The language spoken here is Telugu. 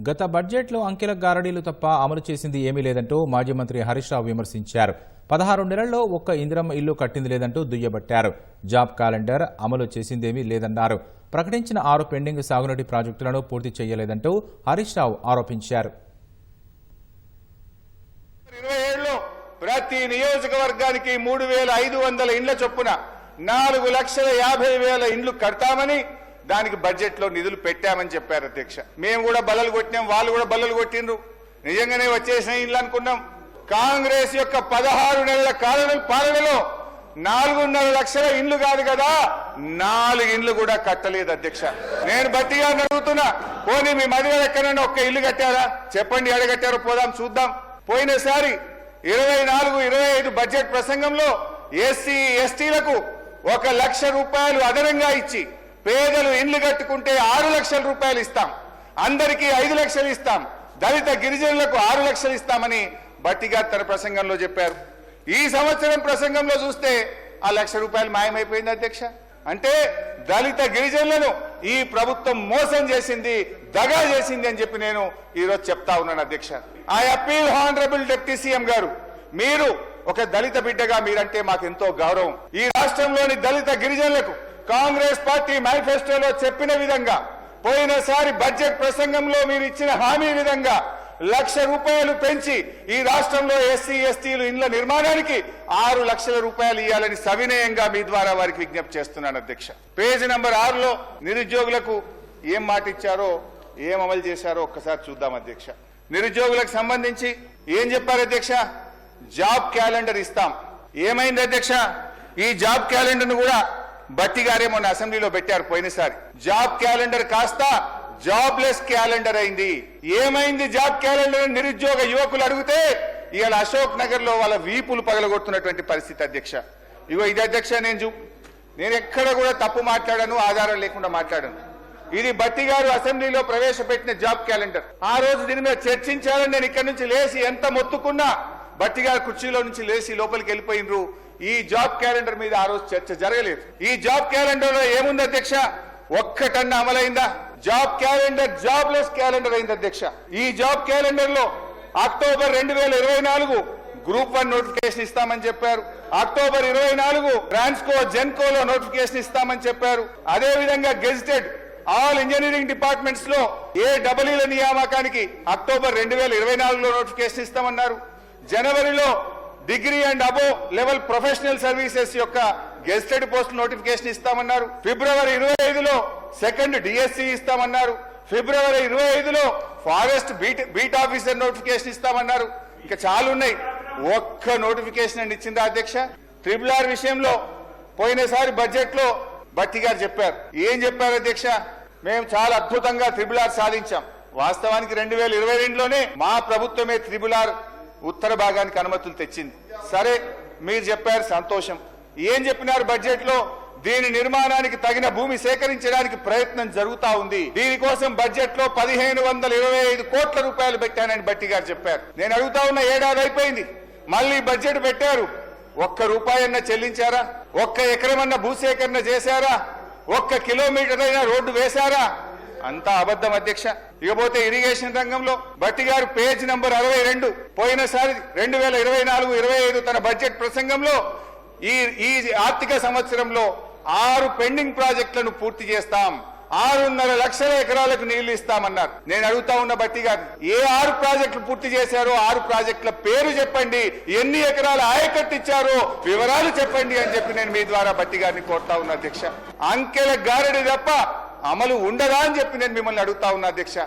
గత బడ్జెట్లో అంకెల గారడీలు తప్ప అమలు చేసింది ఏమీ లేదంటూ మాజీ మంత్రి హరీష్ రావు విమర్శించారు. పదహారు నెలల్లో ఒక్క ఇందిరమ్మ ఇల్లు కట్టింది లేదంటూ దుయ్యబట్టారు. జాబ్ క్యాలెండర్ అమలు చేసిందేమీ లేదన్నారు. ప్రకటించిన ఆరు పెండింగ్ సాగునీటి ప్రాజెక్టులను పూర్తి చేయలేదంటూ హరీష్ రావు ఆరోపించారు. ప్రతి నియోజకవర్గానికి మూడు వేల ఐదు వందల ఇండ్ల చొప్పున నాలుగు లక్షల యాభై వేల ఇండ్లు కడతామని దానికి బడ్జెట్లో నిధులు పెట్టామని చెప్పారు అధ్యక్ష. మేము కూడా బల్లలు కొట్టినాం వాళ్ళు కూడా బల్లలు కొట్టిండ్రు. నిజంగానే వచ్చేసిన ఇల్లు అనుకున్నాం. కాంగ్రెస్ యొక్క పదహారు నెలల కాలన పాలనలో నాలుగున్నర లక్షల ఇండ్లు కాదు కదా నాలుగు ఇండ్లు కూడా కట్టలేదు అధ్యక్ష. నేను బట్టిగా అడుగుతున్నా పోనీ మీ మధ్యలో ఎక్కడైనా ఒక్క ఇల్లు కట్టారా? చెప్పండి ఎడగట్టారో పోదాం చూద్దాం. పోయినసారి ఇరవై నాలుగు ఇరవై ఐదు బడ్జెట్ ప్రసంగంలో ఎస్సీ ఎస్టీలకు ఒక లక్ష రూపాయలు అదనంగా ఇచ్చి పేదలు ఇండ్లు కట్టుకుంటే ఆరు లక్షల రూపాయలు ఇస్తాం. అందరికీ ఐదు లక్షలు ఇస్తాం. దళిత గిరిజనులకు ఆరు లక్షలు ఇస్తామని బట్టిగా తన ప్రసంగంలో చెప్పారు. ఈ సంవత్సరం ప్రసంగంలో చూస్తే ఆ లక్ష రూపాయలు మాయమైపోయింది అధ్యక్ష. అంటే దళిత గిరిజనులను ఈ ప్రభుత్వం మోసం చేసింది దగా చేసింది అని చెప్పి నేను ఈరోజు చెప్తా ఉన్నాను అధ్యక్ష. I appeal honourable deputy CM గారు మీరు ఒక దళిత బిడ్డగా మీరంటే మాకు ఎంతో గౌరవం. ఈ రాష్ట్రంలోని దళిత గిరిజనులకు కాంగ్రెస్ పార్టీ మేనిఫెస్టోలో చెప్పిన విధంగా పోయినసారి బడ్జెట్ ప్రసంగంలో మీరు ఇచ్చిన హామీ విధంగా లక్ష రూపాయలు పెంచి ఈ రాష్ట్రంలో ఎస్సీ ఎస్టీలు ఇండ్ల నిర్మాణానికి ఆరు లక్షల రూపాయలు ఇవ్వాలని సవినయంగా మీ ద్వారా వారికి విజ్ఞప్తి చేస్తున్నాను అధ్యక్ష. పేజీ నంబర్ ఆరులో నిరుద్యోగులకు ఏం మాట ఇచ్చారో ఏం అమలు చేశారో ఒక్కసారి చూద్దాం అధ్యక్ష. నిరుద్యోగులకు సంబంధించి ఏం చెప్పారు అధ్యక్ష? జాబ్ క్యాలెండర్ ఇస్తాం. ఏమైంది అధ్యక్ష? ఈ జాబ్ క్యాలెండర్ను కూడా బట్టి గారే మొన్న అసెంబ్లీలో పెట్టారు పోయినసారి. జాబ్ క్యాలెండర్ కాస్త జాబ్లెస్ క్యాలెండర్ అయింది. ఏమైంది జాబ్ క్యాలెండర్ అని నిరుద్యోగ యువకులు అడిగితే ఇవాళ అశోక్ నగర్లో వాళ్ళ వీపులు పగలగొడుతున్నటువంటి పరిస్థితి అధ్యక్ష. ఇగో ఇది అధ్యక్ష నేను చూ నేను ఎక్కడ కూడా తప్పు మాట్లాడాను ఆధారం లేకుండా మాట్లాడాను. ఇది బట్టి గారు అసెంబ్లీలో ప్రవేశపెట్టిన జాబ్ క్యాలెండర్. ఆ రోజు దీని మీద చర్చించాలని నేను ఇక్కడి నుంచి లేచి ఎంత మొత్తుకున్నా బట్టి గారు కుర్చీలో నుంచి లేచి లోపలికి వెళ్ళిపోయినరు. ఈ జాబ్ క్యాలెండర్ మీద ఆ రోజు చర్చ జరగలేదు. ఈ జాబ్ క్యాలెండర్లో ఏముంది అధ్యక్ష? ఒక్కటన్నా అమలైందా? జాబ్ క్యాలెండర్ జాబ్లెస్ క్యాలెండర్ అయింది అధ్యక్ష. ఈ జాబ్ క్యాలెండర్లో అక్టోబర్ రెండు వేల ఇరవై నాలుగు గ్రూప్ వన్ నోటిఫికేషన్ ఇస్తామని చెప్పారు. అక్టోబర్ ఇరవై నాలుగు ట్రాన్స్కో జెన్కో లో నోటిఫికేషన్ ఇస్తామని చెప్పారు. అదే విధంగా గెజిటెడ్ ఆల్ ఇంజనీరింగ్ డిపార్ట్మెంట్స్లో ఏ డబలీల నియామకానికి అక్టోబర్ రెండు వేల ఇరవై నాలుగులో నోటిఫికేషన్ ఇస్తామన్నారు. జనవరిలో degree and above level professional services యొక్క గెస్టెడ్ పోస్ట్ నోటిఫికేషన్ ఇస్తామన్నారు. ఫిబ్రవరి ఇరవై ఐదులో సెకండ్ డిఎస్సి ఇస్తామన్నారు. ఫిబ్రవరి ఇరవై ఐదులో forest beat beat officer notification ఇస్తామన్నారు. ఇంకా చాలా ఉన్నాయి. ఒక్క నోటిఫికేషన్ అండి ఇచ్చిందా అధ్యక్ష? ట్రిపుల్ ఆర్ విషయంలో పోయినసారి బడ్జెట్లో భట్టి గారు చెప్పారు. ఏం చెప్పారు అధ్యక్ష? మేము చాలా అద్భుతంగా త్రిబుల్ ఆర్ సాధించాం. వాస్తవానికి రెండు వేల ఇరవై రెండులోనే మా ప్రభుత్వమే త్రిబుల్ ఆర్ ఉత్తర భాగానికి అనుమతులు తెచ్చింది. సరే మీరు చెప్పారు సంతోషం. ఏం చెప్పినారు బడ్జెట్లో దీని నిర్మాణానికి తగిన భూమి సేకరించడానికి ప్రయత్నం జరుగుతా ఉంది. దీనికోసం బడ్జెట్లో పదిహేను వందల ఇరవై ఐదు కోట్ల రూపాయలు పెట్టానని బట్టి గారు చెప్పారు. నేను అడుగుతా ఉన్న ఏడాది అయిపోయింది. మళ్ళీ బడ్జెట్ పెట్టారు. ఒక్క రూపాయన్న చెల్లించారా? ఒక్క ఎకరమన్న భూసేకరణ చేశారా? ఒక్క కిలోమీటర్ అయినా రోడ్డు వేశారా? అంతా అబద్ధం అధ్యక్ష. ఇకపోతే ఇరిగేషన్ రంగంలో భట్టి గారు పేజ్ నంబర్ అరవై రెండు. పోయినసారి రెండు వేల ఇరవై నాలుగు ఇరవై ఐదు తన బడ్జెట్ ప్రసంగంలో ఈ ఈ ఆర్థిక సంవత్సరంలో ఆరు పెండింగ్ ప్రాజెక్టులను పూర్తి చేస్తాం. ఆరున్నర లక్షల ఎకరాలకు నీళ్ళు ఇస్తామన్నారు. నేను అడుగుతా ఉన్న బట్టి గారు ఏ ఆరు ప్రాజెక్టులు పూర్తి చేశారో ఆరు ప్రాజెక్టుల పేరు చెప్పండి. ఎన్ని ఎకరాల ఆయకట్టు ఇచ్చారో వివరాలు చెప్పండి అని చెప్పి నేను మీ ద్వారా బట్టి గారిని కోరుతా ఉన్నా అధ్యక్ష. అంకెల గారడి తప్ప అమలు ఉండదా అని చెప్పి నేను మిమ్మల్ని అడుగుతా ఉన్నా అధ్యక్ష.